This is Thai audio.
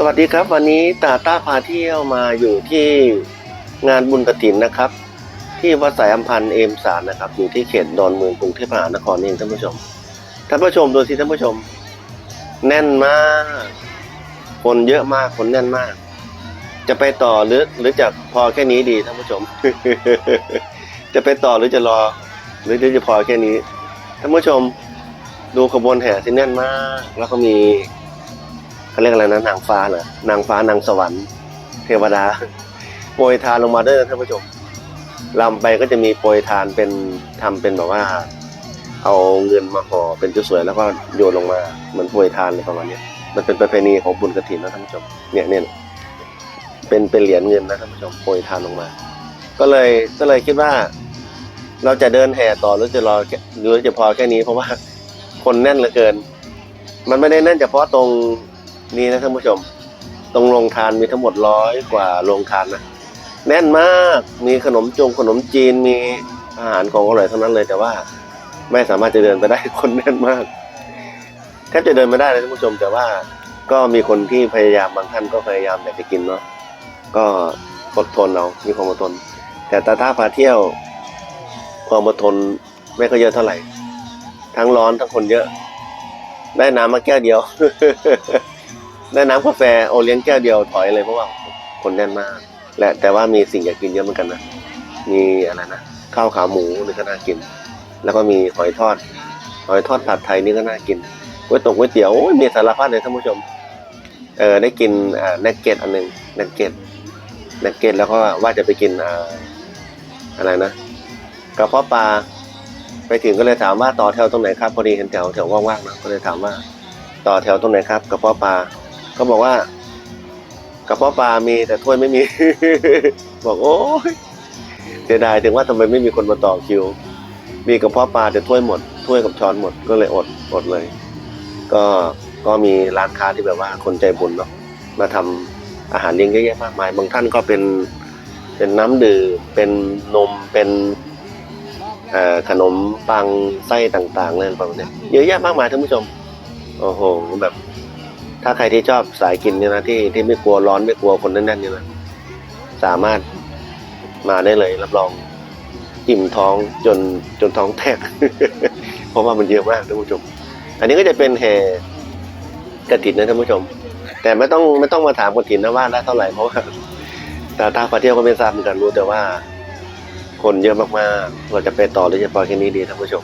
สวัสดีครับ วันนี้ตาต้าพาเที่ยวมาอยู่ที่งานบุญกฐินนะครับ ที่วัดสายอัมพันธ์เอมสารนะครับ อยู่ที่เขตดอนเมืองกรุงเทพมหานครนี่เองท่านผู้ชมท่านผู้ชมดูสิท่านผู้ชม แน่นมาก คนเยอะมากคนแน่นมาก จะไปต่อหรือหรือจะพอแค่นี้ดีท่านผู้ชม จะไปต่อหรือจะรอ หรือจะพอแค่นี้ท่านผู้ชม ดูขบวนแห่ที่แน่นมาก แล้วก็มี เขาเรียกอะไรนะนางฟ้าเหรอนางฟ้านางสวรรค์เทวดาโปรยทานลงมาด้วยนะท่านผู้ชมลำไปก็จะมีโปรยทานเป็นทำเป็นแบบว่า เอาเงินมาห่อเป็นจุดสวยแล้วก็โยนลงมาเหมือนโปรยทานเลยประมาณนี้มันเป็นประเพณีของบุญกฐินนะท่านผู้ชมเนี่ยเนี่ยเป็นเป็นเหรียญเงินนะท่านผู้ชมโปรยทานลงมา ก็เลยก็เลยคิดว่า เราจะเดินแห่ต่อหรือจะรอหรือจะพอแค่นี้เพราะว่าคนแน่นเหลือเกิน มันไม่ได้แน่นเฉพาะตรง นี้นะท่านผู้ชม ตรงโรงทานมีทั้งหมดร้อยกว่าโรงทานนะแน่นมากมีขนมจงขนมจีนมีอาหารของอร่อยทั้งนั้นเลยแต่ว่า ไม่สามารถจะเดินไปได้คนแน่นมากแทบจะเดินไม่ได้เลยท่านผู้ชม แต่ว่าก็มีคนที่พยายามบางท่านก็พยายามอยากจะกินเนาะก็อดทนเอามีความอดทน แต่ตาท่าพาเที่ยว ความอดทนไม่ก็เยอะเท่าไหร่ ทั้งร้อนทั้งคนเยอะ ได้น้ำมาแก้วเดียว ได้น้ำกาแฟโอเลี้ยงแก้วเดียวถอยเลยเพราะว่าคนแน่นมาก และแต่ว่ามีสิ่งอยากกินเยอะเหมือนกันนะมีอะไรนะข้าวขาหมูนี่ก็น่ากิน แล้วก็มีหอยทอด หอยทอดผัดไทยนี่ก็น่ากินก๋วยตงก๋วยเตี๋ยวโอ้ยมีสารพัดเลยท่านผู้ชมเออได้กินอ่าเนกเก็ตอันหนึ่งเนกเก็ตเนกเก็ตแล้วก็ว่าจะไปกินอ่าอะไรนะกระเพาะปลาไปถึงก็เลยถามว่าต่อแถวตรงไหนครับพอดีเห็นแถวแถวว่างๆนะก็เลยถามว่า ต่อแถวตรงไหนครับกระเพาะปลา ก็บอกว่ากระเพาะปลามีแต่ถ้วยไม่มี บอกโอ้ยเสียดายถึงว่าทำไมไม่มีคนมาต่อคิว มีกระเพาะปลาแต่ถ้วยหมดถ้วยกับช้อนหมดก็เลยอดอดเลย ก็ก็มีร้านค้าที่แบบว่าคนใจบุญเนาะมาทำอาหารเลี้ยงเยอะแยะมากมาย บางท่านก็เป็นเป็นน้ำดื่มเป็นนมเป็นขนมปังไส้ต่างๆเลยประมาณเนี้ยเยอะแยะมากมายท่านผู้ชมโอ้โหแบบ ถ้าใครที่ชอบสายกินเนี่ยนะที่ที่ไม่กลัวร้อนไม่กลัวคนแน่นๆเนี่ยนะสามารถมาได้เลย รับรองอิ่มท้องจนจนท้องแตก เพราะว่ามันเยอะมากท่านผู้ชม อันนี้ก็จะเป็นแห่กระถินนะท่านผู้ชม แต่ไม่ต้องไม่ต้องมาถามกระถินนะว่าได้เท่าไหร่เพราะว่าตาตาพาเที่ยวก็ไม่ทราบเหมือนกันรู้แต่ว่า คนเยอะมากๆ เราจะไปต่อหรือจะพอแค่นี้ดีท่านผู้ชม